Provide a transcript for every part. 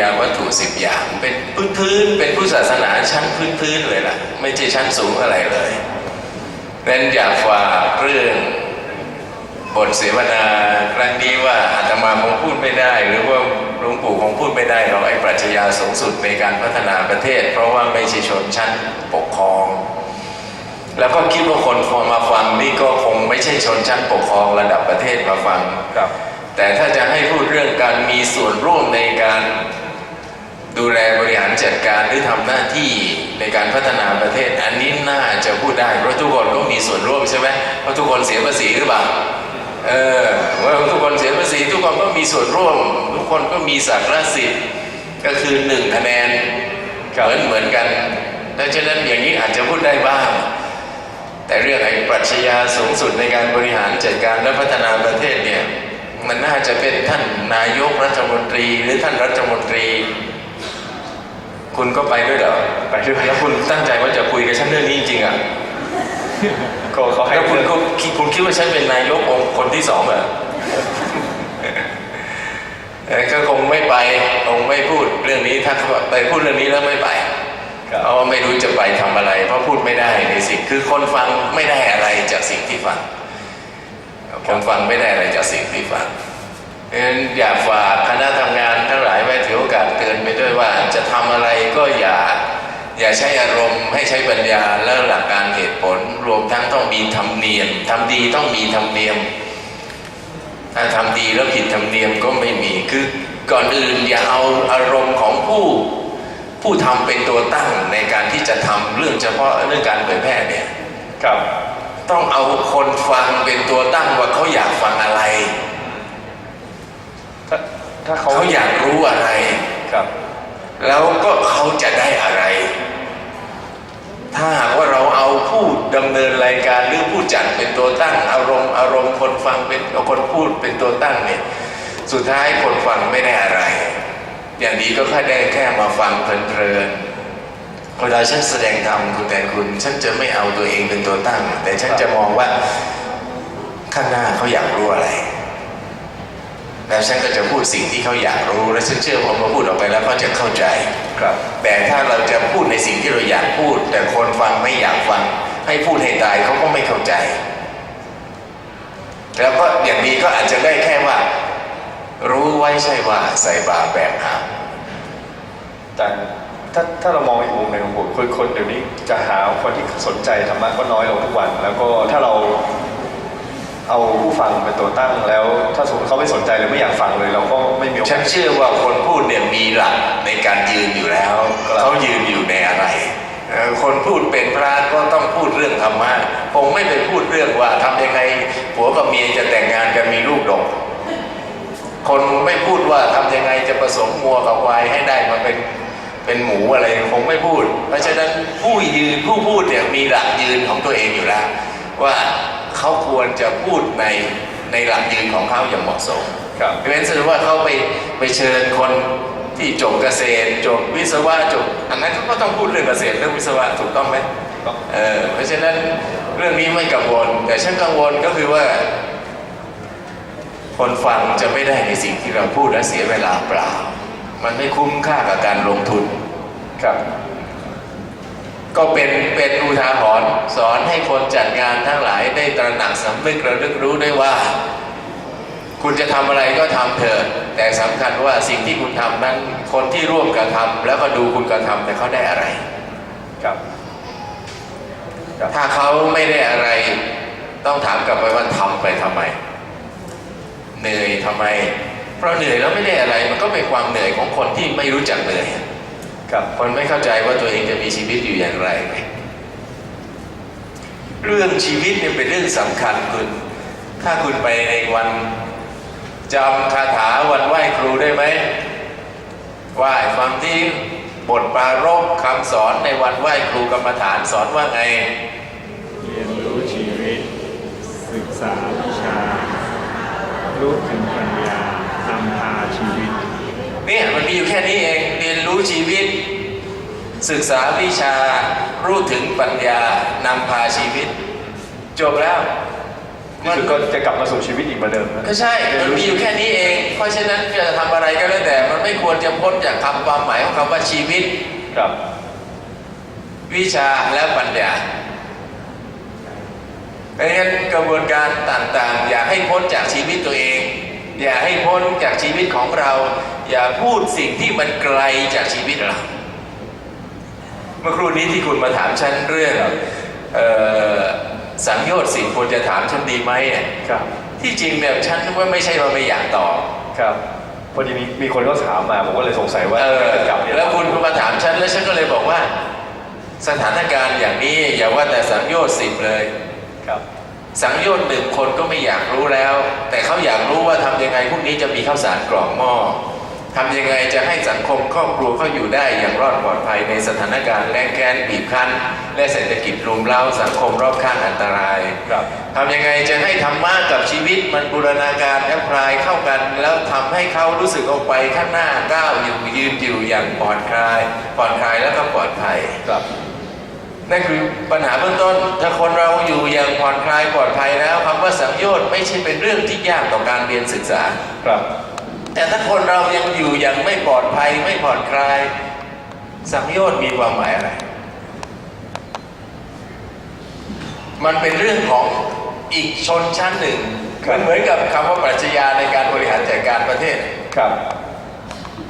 ยาวัตถุสิบอย่าง เป็นพื้นพื้นๆเป็นผู้ศาสนาชั้นพื้นพื้นๆเลยล่ะ ไม่ใช่ชั้นสูงอะไรเลยนั้นอยากฝากเรื่องบทเสวนาครั้งนี้ว่าอาตมาคงพูดไม่ได้ หรือว่าหลวงปู่คงพูดไม่ได้หรอกไอ้ปรัชญาสูงสุดในการพัฒนาประเทศ เพราะว่าไม่ใช่ชนชั้นปกครอง แล้วก็คิดว่าคนพอมาฟังนี่ก็คงไม่ใช่ชนชั้นปกครองระดับประเทศมาฟังครับ แต่ถ้าจะให้พูดเรื่องการมีส่วนร่วมในการ ดูแลบริหารจัดการหรือทำหน้าที่ในการพัฒนาประเทศ อันนี้น่าจะพูดได้เพราะทุกคนก็มีส่วนร่วมใช่ไหมเพราะทุกคนเสียภาษีหรือเปล่าเออว่าทุกคนเสียภาษีทุกคนก็มีส่วนร่วม ทุกคนก็มีสักดิ์สิทธิ์ก็คือหนึ่งคะแนนเหมือนเหมือนกันดังนั้นอย่างนี้อาจจะพูดได้บ้าง แต่เรื่องไอ้ปรัชญาสูงสุดในการบริหารจัดการและพัฒนาประเทศเนี่ยมันน่าจะเป็นท่านนายกรัฐมนตรีหรือท่านรัฐมนตรี คุณก็ไปด้วยเหรอไปด้วยแล้วคุณตั้งใจว่าจะคุยกับฉันเรื่องนี้จริงๆอะก็เขาให้แล้วคุณเรื่องก็คิดคุณคิดว่าฉันเป็นนายกองค์คนที่สองเหรอเอ้ยก็คงไม่ไปคงไม่พูดเรื่องนี้ถ้าเขาไปพูดเรื่องนี้แล้วไม่ไปครับเพราะว่าไม่รู้จะไปทำอะไร เพราะพูดไม่ได้ในสิ่งคือคนฟังไม่ได้อะไรจากสิ่งที่ฟังคนฟังไม่ได้อะไรจากสิ่งที่ฟังเพราะฉะนั้นอยากฝากคณะทำงานทั้งหลายไว้ ถือโอกาสเตือนไปด้วยว่าจะทำอะไรก็อย่า อย่าใช้อารมณ์ให้ใช้ปัญญาแล้วหลักการเหตุผล รวมทั้งต้องมีธรรมเนียมทำดีต้องมีธรรมเนียม ถ้าทำดีแล้วผิดธรรมเนียมก็ไม่มีคือก่อนอื่นอย่าเอาอารมณ์ของผู้ผู้ทำเป็นตัวตั้งในการที่จะทำเรื่องเฉพาะเรื่องการเผยแพร่เนี่ยครับต้องเอาคนฟังเป็นตัวตั้งว่าเขาอยากฟังอะไรถ้า ถ้าเขาเขาอยากรู้อะไร ครับ แล้วก็เขาจะได้อะไร ถ้าหากว่าเราเอาผู้ดำเนินรายการหรือผู้จัดเป็นตัวตั้ง อารมณ์อารมณ์คนฟังเป็นเอาคนพูดเป็นตัวตั้งเนี่ยสุดท้ายคนฟังไม่ได้อะไร อย่างดีก็แค่ได้แค่มาฟังเพลินๆเวลาฉันแสดงธรรมคุณแทนคุณ ฉันจะไม่เอาตัวเองเป็นตัวตั้ง แต่ฉันจะมองว่าข้างหน้าเขาอยากรู้อะไร แล้วฉันก็จะพูดสิ่งที่เขาอยากรู้ และฉันเชื่อว่าพอพูดออกไปแล้วเขาจะเข้าใจครับ แต่ถ้าเราจะพูดในสิ่งที่เราอยากพูด แต่คนฟังไม่อยากฟัง ให้พูดให้ตายเขาก็ไม่เข้าใจ แล้วก็อย่างนี้ก็อาจจะได้แค่ว่า รู้ไว้ใช่ว่าใส่บาตรแบกหามแต่ถ้าถ้าเรามองอีกมุมหนึ่งของผมคนคนเดี๋ยวนี้จะหาคนที่สนใจธรรมะก็น้อยลงทุกวัน แล้วก็ถ้าเรา เอาผู้ฟังเป็นตัวตั้งแล้ว ถ้าสมมติเขาไม่สนใจหรือไม่อยากฟังเลยเราก็ไม่มีโอฉักาสนเชื่อว่าคนพูดเนี่ยมีหลักในการยืนอยู่แล้วครับ เขายืนอยู่ในอะไรเอ่อคนพูดเป็นพระก็ต้องพูดเรื่องธรรมะคงไม่ไปพูดเรื่องว่าทำยังไงผัวกับเมียจะแต่งงานกันมีลูกดก คนไม่พูดว่าทำยังไงจะผสมงัวกับควายให้ได้มาเป็นเป็นหมูอะไรคงไม่พูด เพราะฉะนั้นผู้ยืนผู้พูดเนี่ยมีหลักยืนของตัวเองอยู่แล้ว ว่า เขาควรจะพูดในในหลักยืนของเขาอย่างเหมาะสมครับเว้นแต่ว่าเขาไปไปเชิญคนที่จบเกษตรจบวิศวะจบอันนั้นเขาก็ต้องพูดเรื่องเกษตรเรื่องวิศวะถูกต้องไหมต้องเออเพราะฉะนั้นเรื่องนี้ไม่กังวล แต่ฉันกังวลก็คือว่า คนฟังจะไม่ได้ในสิ่งที่เราพูดและเสียเวลาเปล่า มันไม่คุ้มค่ากับการลงทุนครับ ก็เป็นเป็นอุทาหรณ์สอนให้คนจัดงานทั้งหลายได้ตระหนักสำนึกระลึกรู้ได้ว่า คุณจะทำอะไรก็ทำเถอะแต่สำคัญว่าสิ่งที่คุณทำนั้นคนที่ร่วมกระทำแล้วก็ดูคุณกระทำแต่เขาได้อะไรครับครับ ถ้าเขาไม่ได้อะไรต้องถามกลับไปว่าทำไปทำไม เหนื่อยทำไม เพราะเหนื่อยแล้วไม่ได้อะไรมันก็เป็นความเหนื่อยของคนที่ไม่รู้จักเหนื่อย ครับคนไม่เข้าใจว่าตัวเองจะมีชีวิตอยู่อย่างไร เรื่องชีวิตเนี่ยเป็นเรื่องสำคัญคุณ ถ้าคุณไปในวันจำคาถาวันไหว้ครูได้ไหมไหว้ฟังที่บทปรารภคำสอนในวันไหว้ครูกรรมฐานสอนว่าไง เรียนรู้ชีวิต ศึกษาวิชา รู้ถึงปัญญานำพาชีวิต เนี่ยมันมีอยู่แค่นี้เองเรียนรู้ชีวิต ศึกษาวิชารู้ถึงปัญญานำพาชีวิต จบแล้วที่สุดก็จะกลับมาสู่ชีวิตอีกเหมือนเดิมนะก็ใช่มันมีอยู่แค่นี้เอง เพราะฉะนั้นจะทำอะไรก็แล้วแต่ มันไม่ควรจะพ้นจากคำความหมายของคำว่าชีวิต ครับ วิชาและปัญญาเพราะฉะนั้นกระบวนการต่างๆ อย่าให้พ้นจากชีวิตตัวเอง อย่าให้พ้นจากชีวิตของเรา อย่าพูดสิ่งที่มันไกลจากชีวิตเรา เมื่อครู่นี้ที่คุณมาถามฉันเรื่องเออสังโยชน์สิ่งควรจะถามฉันดีไหมเนี่ยครับที่จริงเนี่ยฉันว่าไม่ใช่ว่าไม่อยากตอบครับพอดีมีมีคนก็ถามมาผมก็เลยสงสัยว่าเออจะกลับเนี่ยแล้วคุณก็มาถามฉันแล้วฉันก็เลยบอกว่า สถานการณ์อย่างนี้อย่าว่าแต่สังโยชน์สิบเลยครับสังโยชน์หนึ่งคนก็ไม่อยากรู้แล้ว แต่เขาอยากรู้ว่าทำยังไงพรุ่งนี้จะมีข้าวสารกล่องหม้อ ทำยังไงจะให้สังคมครอบครัวเขาอยู่ได้อย่างรอดปลอดภัยในสถานการณ์แรงแค้นบีบคั้น และเศรษฐกิจรุมเร้าสังคมรอบข้างอันตรายครับทำยังไงจะให้ธรรมะกับชีวิตมันบูรณาการแอพพลายเข้ากัน แล้วทำให้เขารู้สึกออกไปข้างหน้าก้าวอยู่ยืนอยู่อย่างผ่อนคลายผ่อนคลายแล้วก็ปลอดภัยครับนั่นคือปัญหาเบื้องต้น ถ้าคนเราอยู่อย่างผ่อนคลายปลอดภัยแล้วคำว่าสังโยชน์ไม่ใช่เป็นเรื่องที่ยากต่อการเรียนศึกษาครับ แต่ถ้าคนเรายังอยู่อย่างไม่ปลอดภัยไม่ผ่อนคลาย สังโยชน์มีความหมายอะไร มันเป็นเรื่องของอีกชนชั้นหนึ่งครับมันเหมือนกับคำว่าปรัชญาในการบริหารจัดการประเทศครับ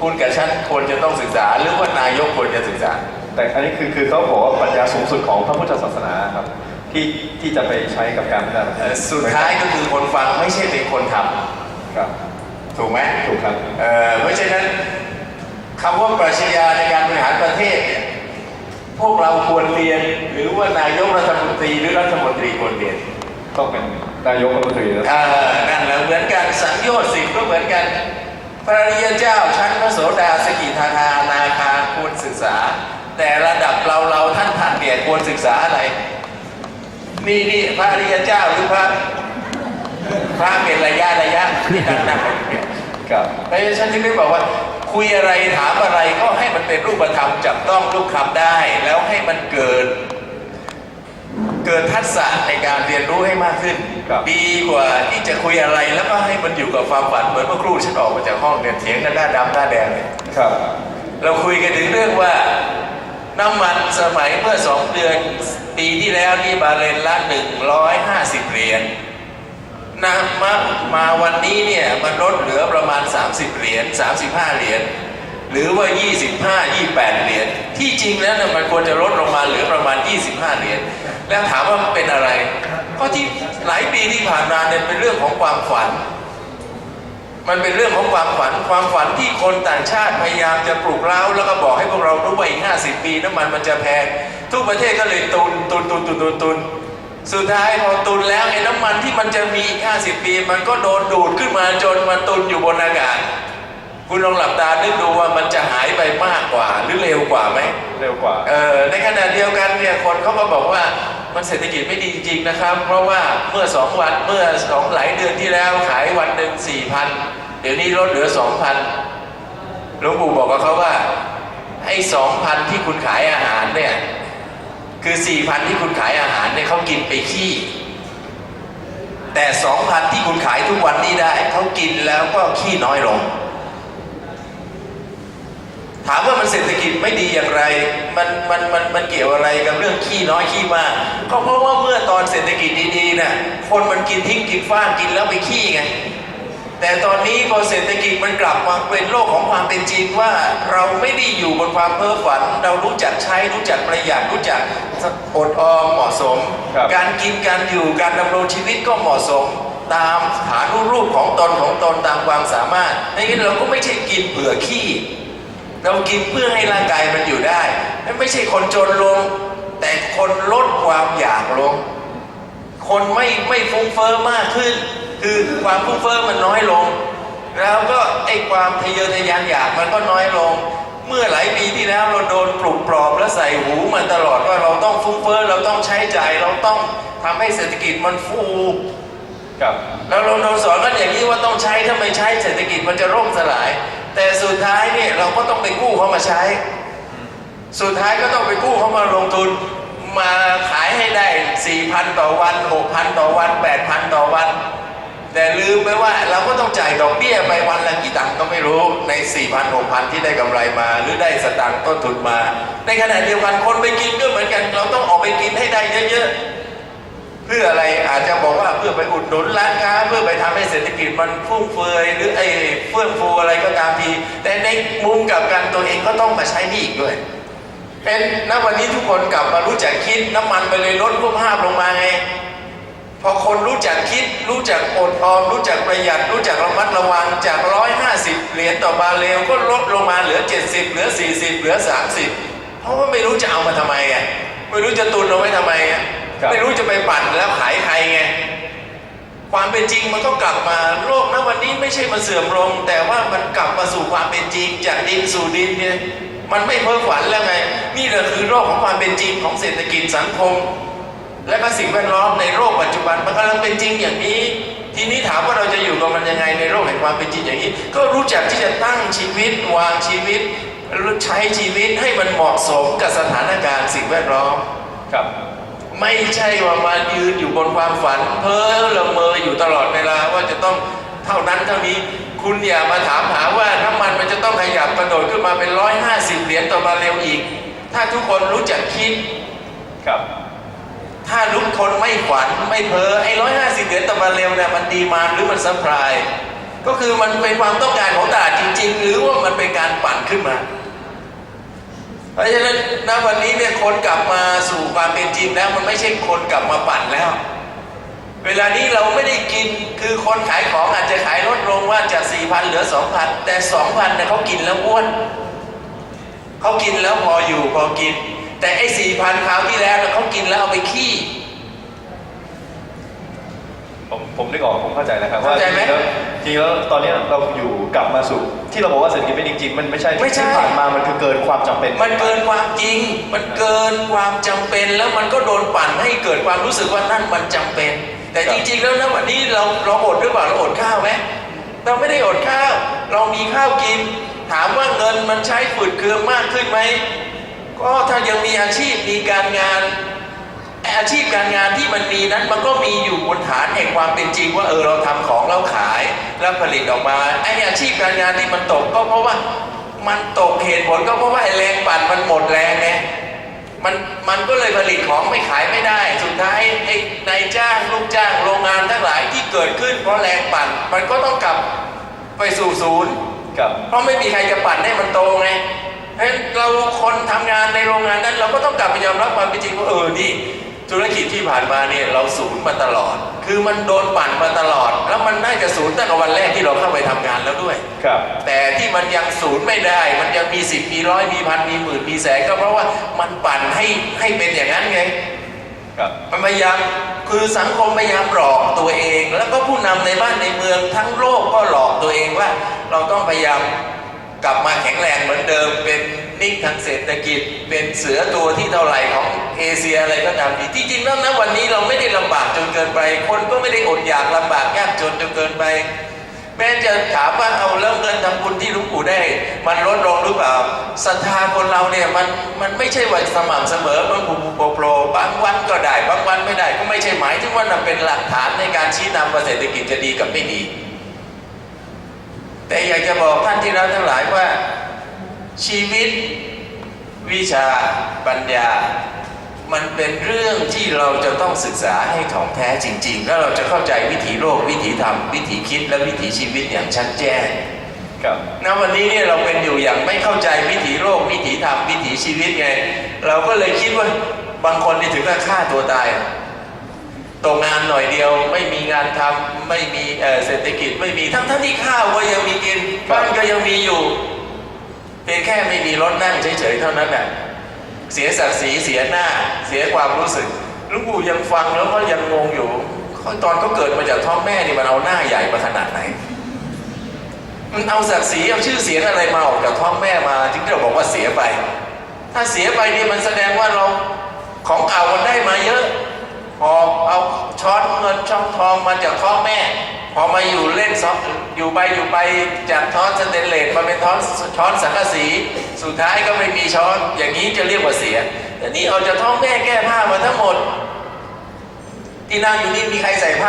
คุณกับฉันควรจะต้องศึกษา หรือว่านายกควรจะศึกษา แต่อันนี้คือคือเขาบอกว่าปัญญาสูงสุดของพระพุทธศาสนาครับ ที่ที่จะไปใช้กับการพัฒนาประเทเอ่อศสุดท้ายก็คือคนฟังไม่ใช่เป็นคนทำครับ ถูกไหมถูกครับ เอ่อเพราะฉะนั้นคำว่าปรัชญาในการบริหารประเทศเนี่ยพวกเราควรเรียน หรือว่านายกรัฐมนตรีหรือรัฐมนตรีควรเรียนต้องเป็นนายกรัฐมนตรีนะเอ่อนั่นแหละเหมือนกันสังโยชน์สิบก็เหมือนกัน พระอริยเจ้าชั้นพระโสดาสกิทานานาคาควรศึกษา แต่ระดับเราเราท่านท่านเนี่ยควรศึกษาอะไรนี่นี่พระอริยเจ้าหรือพระ พระเป็นระยะระยะที่นั่งนั่งกันอยู่เนี่ยครับเพราะฉะนั้นฉันจึงได้บอกว่า คุยอะไรถามอะไรก็ให้มันเป็นรูปธรรมจับต้องรูปคำได้ แล้วให้มันเกิด เกิดทักษะในการเรียนรู้ให้มากขึ้นครับดีกว่าที่จะคุยอะไรแล้วก็ให้มันอยู่กับความฝันเหมือนเมื่อครู่ฉันออกมาจากห้องเนี่ยเถียงกันหน้าดำหน้าแดงเนี่ยครับ เราคุยกันถึงเรื่องว่าน้ำมันสมัยเมื่อสองเดือนปีที่แล้วนี่บาเรนละหนึ่งร้อยห้าสิบเหรียญ นะมามาวันนี้เนี่ยมันลดเหลือประมาณ 30 เหรียญ35 เหรียญหรือว่า 25 28 เหรียญที่จริงแล้วเนี่ยมันควรจะลดลงมาเหลือประมาณ 25 เหรียญแล้วถามว่ามันเป็นอะไรก็ที่หลายปีที่ผ่านมาเนี่ยเป็นเรื่องของความฝัน มันเป็นเรื่องของความฝันความฝันที่คนต่างชาติพยายามจะปลุกเร้าแล้วก็บอกให้พวกเรารู้ว่าอีก 50 ปีน้ำมันมันจะแพงทุกประเทศก็เลยตุนตุนตุนตุนตุนตุน สุดท้ายพอตุนแล้วไอ้น้ำมันที่มันจะมีอีก50 ปี มันก็โดนดูดขึ้นมาจนมันตุนอยู่บนอากาศ คุณลองหลับตานึกดูว่ามันจะหายไปมากกว่า หรือเร็วกว่าไหมเร็วกว่า เออในขณะเดียวกันเนี่ยคนเขาก็บอกว่ามันเศรษฐกิจไม่ดีจริงๆนะครับ เพราะว่าเมื่อสองวันเมื่อสองหลายเดือนที่แล้วขายวันหนึ่งสี่พันเดี๋ยวนี้ลดเหลือสองพันหลวงปู่บอกกับเขาว่าไอ้สองพันที่คุณขายอาหารเนี่ย คือสี่พันที่คุณขายอาหารเนี่ยเขากินไปขี้ แต่สองพันที่คุณขายทุกวันนี้ได้เขากินแล้วก็ขี้น้อยลง ถามว่ามันเศรษฐกิจไม่ดีอย่างไร มันมันมันมันเกี่ยวอะไรกับเรื่องขี้น้อยขี้มากก็เพราะว่าเมื่อตอนเศรษฐกิจดีๆน่ะคนมันกินทิ้งกินฟ้างกินแล้วไปขี้ไง แต่ตอนนี้พอเศรษฐกิจมันกลับมาเป็นโลกของความเป็นจริงว่าเราไม่ได้อยู่บนความเพ้อฝัน เรารู้จักใช้รู้จักประหยัดรู้จักอดออมเหมาะสมครับการกินการอยู่การดำรงชีวิตก็เหมาะสมตามฐานุรูปของตนของตนตามความสามารถไม่งั้นเราก็ไม่ใช่กินเผื่อขี้ เรากินเพื่อให้ร่างกายมันอยู่ได้นั่นไม่ใช่คนจนลง แต่คนลดความอยากลง คนไม่ไม่ฟุ้งเฟอ้อมากขึ้น คือความฟุ้งเฟอ้อมันน้อยลง แล้วก็ไอ้ความทะเยอทะยานอยากมันก็น้อยลง เมื่อหลายปีที่แล้วเราโดนปลุกปลอบและใส่หูมันตลอดว่าเราต้องฟุ้งเฟ้อเราต้องใช้จ่ายเราต้องทำให้เศรษฐกิจมันฟูครับแล้วเราเราสอนกันอย่างนี้ว่าต้องใช้ถ้าไม่ใช้เศรษฐกิจมันจะร่มสลาย แต่สุดท้ายเนี่ยเราก็ต้องไปกู้เขามาใช้ สุดท้ายก็ต้องไปกู้เขามาลงทุนมาขายให้ได้ 4,000 ต่อวัน 6,000 ต่อวัน 8,000 ต่อวัน แต่ลืมไปว่าเราก็ต้องจ่ายดอกเบี้ยไปวันละกี่ตังค์ก็ไม่รู้ใน 4 0 0 0 6 0 0 ที่ได้กำไรมา หรือได้สตางค์ต้นทุนมา ในขณะเดียวกันคนไปกินก็เหมือนกัน เราต้องออกไปกินให้ได้เยอะๆ เพื่ออะไรอาจจะบอกว่าเพื่อไปอุดหนุนร้านค้า เพื่อไปทำให้เศรษฐกิจมันฟุ่มเฟือยหรือไอ้เฟื่องฟูอะไรก็ตามที แต่ในมุมกับกันตัวเองก็ต้องมาใช้นี้อีกด้วยเป็นณวันนี้ทุกคนกลับมารู้จักคิดน้ำมันไปเลยลดพวกภาพลงมาไง พอคนรู้จักคิด รู้จักอดออม รู้จักประหยัด รู้จักระมัดระวังจาก 150 เหรียญต่อบาร์เรลก็ลดลงมาเหลือ 70 เหลือ 40 เหลือ 30 เพราะว่าไม่รู้จะเอามาทำไมอะไม่รู้จะตุนเอาไว้ทำไมอะครับไม่รู้จะไปปั่นแล้วขายใครไงความเป็นจริงมันก็กลับมาโลกนะวันนี้ไม่ใช่มาเสื่อมลง แต่ว่ามันกลับมาสู่ความเป็นจริงจากดินสู่ดินเนี่ยมันไม่เพ้อฝันแล้วไง นี่แหละคือโลกของความเป็นจริงของเศรษฐกิจสังคม และก็สิ่งแวดล้อมในโลกปัจจุบันมันกำลังเป็นจริงอย่างนี้ ทีนี้ถามว่าเราจะอยู่กับมันยังไงในโลกแห่งความเป็นจริงอย่างนี้ ก็รู้จักที่จะตั้งชีวิต วางชีวิตใช้ชีวิตให้มันเหมาะสมกับสถานการณ์สิ่งแวดล้อมครับ ไม่ใช่ว่ามายืนอยู่บนความฝัน เพ้อละเมออยู่ตลอดเวลาว่าจะต้องเท่านั้นเท่านี้คุณอย่ามาถามหาว่าน้ำมันมันจะต้องขยับกระโดดขึ้นมาเป็นร้อยห้าสิบเหรียญต่อบาร์เรลอีก ถ้าทุกคนรู้จักคิดครับ ถ้าทุกคนไม่ฝันไม่เพ้อไอ้ร้อยห้าสิบเหรียญต่อบาเรลเนี่ยมันดีมาหรือมันซัพพลายก็คือมันเป็นความต้องการของตลาดจริง ๆ หรือว่ามันเป็นการปั่นขึ้นมา เพราะฉะนั้นณวันนี้เนี่ยคนกลับมาสู่ความเป็นจริงแล้วมันไม่ใช่คนกลับมาปั่นแล้ว เวลานี้เราไม่ได้กินคือคนขายของอาจจะขายลดลงว่าจากสี่พันเหลือสองพันแต่สองพันเนี่ยเขากินแล้วอ้วนเขากินแล้วพออยู่พอกิน แต่ไอ้สี่พันคราวที่แล้วเนี่ยเขากินแล้วเอาไปขี้ ผมผมนึกออกผมเข้าใจแล้วครับว่าเข้าใจไหมจริงๆแล้วจริงๆแล้วตอนนี้เราอยู่กลับมาสู่ ที่เราบอกว่าเศรษฐกิจไม่ดีจริงๆมันไม่ใช่ไม่ใช่ ที่ผ่านมามันคือเกินความจำเป็น มันเกินความจริง มันเกินความจำเป็น แล้วมันก็โดนปั่นให้เกิดความรู้สึกว่านั่นมันจำเป็น แต่จริงๆ แล้วนะวันนี้เราเราอดหรือเปล่าเราอดข้าวไหมเราไม่ได้อดข้าว เรามีข้าวกิน ถามว่าเงินมันใช้ฝืดเคืองมากขึ้นไหม ก็ถ้ายังมีอาชีพมีการงานไอ้อาชีพการงานที่มันมีนั้นมันก็มีอยู่บนฐานแห่งความเป็นจริงว่าเออเราทำของเราขายแล้วผลิตออกมาไอ้อาชีพการงานที่มันตกก็เพราะว่ามันตกเหตุผลก็เพราะว่าไอ้แรงปั่นมันหมดแรงไงมันมันก็เลยผลิตของไม่ขายไม่ได้ สุดท้ายไอ้นายจ้างลูกจ้างโรงงานทั้งหลายที่เกิดขึ้น เพราะแรงปั่นมันก็ต้องกลับไปสู่ศูนย์ครับเพราะไม่มีใครจะปั่นให้มันโตไง เพราะฉะนั้นเราคนทำงานในโรงงานนั้น เราก็ต้องกลับไปยอมรับความเป็นจริงว่าเออนี่ธุรกิจที่ผ่านมาเนี่ยเราศูนย์มาตลอด คือมันโดนปั่นมาตลอด แล้วมันน่าจะศูนย์ตั้งแต่วันแรกที่เราเข้าไปทำงานแล้วด้วยครับแต่ที่มันยังศูนย์ไม่ได้ มันยังมีสิบมีร้อยมีพันมีหมื่นมีแสนก็เพราะว่ามันปั่นให้ให้เป็นอย่างนั้นไงครับมันพยายามคือสังคมพยายามหลอกตัวเอง แล้วก็ผู้นำในบ้านในเมืองทั้งโลกก็หลอกตัวเองว่า เราต้องพยายาม กลับมาแข็งแรงเหมือนเดิม เป็นนิ่งทางเศรษฐกิจ เป็นเสือตัวที่เท่าไหร่ของเอเชียอะไรก็ตามทีที่จริงแล้วนะวันนี้เราไม่ได้ลำบากจนเกินไป คนก็ไม่ได้อดอยากลำบากยากจนจนเกินไป แม้จะถามว่าเอาเริ่มเงินทำบุญที่ลุงปู่ได้ มันลดลงหรือเปล่าศรัทธาคนเราเนี่ยมันมันไม่ใช่ว่าสม่ำเสมอมันผูกโปรโปรบางวันก็ได้ บางวันไม่ได้ก็ไม่ใช่หมายถึงว่านั่นเป็นหลักฐานในการชี้นำว่าเศรษฐกิจจะดีกับไม่ดี แต่อยากจะบอกท่านที่รักทั้งหลายว่า ชีวิตวิชาปัญญา มันเป็นเรื่องที่เราจะต้องศึกษาให้ถ่องแท้จริง ๆ แล้วเราจะเข้าใจวิถีโลกวิถีธรรม วิถีคิดและวิถีชีวิตอย่างชัดแจ้งครับณวันนี้เนี่ยเราเป็นอยู่อย่างไม่เข้าใจวิถีโลกวิถีธรรมวิถีชีวิตไง เราก็เลยคิดว่าบางคนนี่ถึงกับฆ่าตัวตาย ตกงานหน่อยเดียวไม่มีงานทำไม่มีเอ่อเศรษฐกิจไม่มีทั้งทั้งที่ข้าวก็ยังมีกินบ้านก็ยังมีอยู่เพียงแค่ไม่มีรถนั่งเฉยๆเท่านั้นแหละเสียศักดิ์ศรีเสียหน้าเสียความรู้สึกหลุงปู่ยังฟังแล้วก็ยังงงอยู่เขาตอนเขาเกิดมาจากท้องแม่นี่มันเอาหน้าใหญ่มาขนาดไหน มันเอาศักดิ์ศรีเอาชื่อเสียงอะไรมาออกจากท้องแม่มาจึงเราบอกว่าเสียไป ถ้าเสียไปนี่มันแสดงว่าเราของเก่ามันได้มาเยอะ พอเอาช้อนเงินช่องทองมาจากท้องแม่ พอมาอยู่เล่นซอฟอยู่ไปอยู่ไปจากท้อนสเตนเลสมาเป็นท้อนช้อนสังกะสี สุดท้ายก็ไม่มีช้อนอย่างนี้จะเรียกว่าเสีย แต่นี่ออกจากท้องแม่แก้ผ้ามาทั้งหมด ที่นั่งอยู่นี่มีใครใส่ผ้า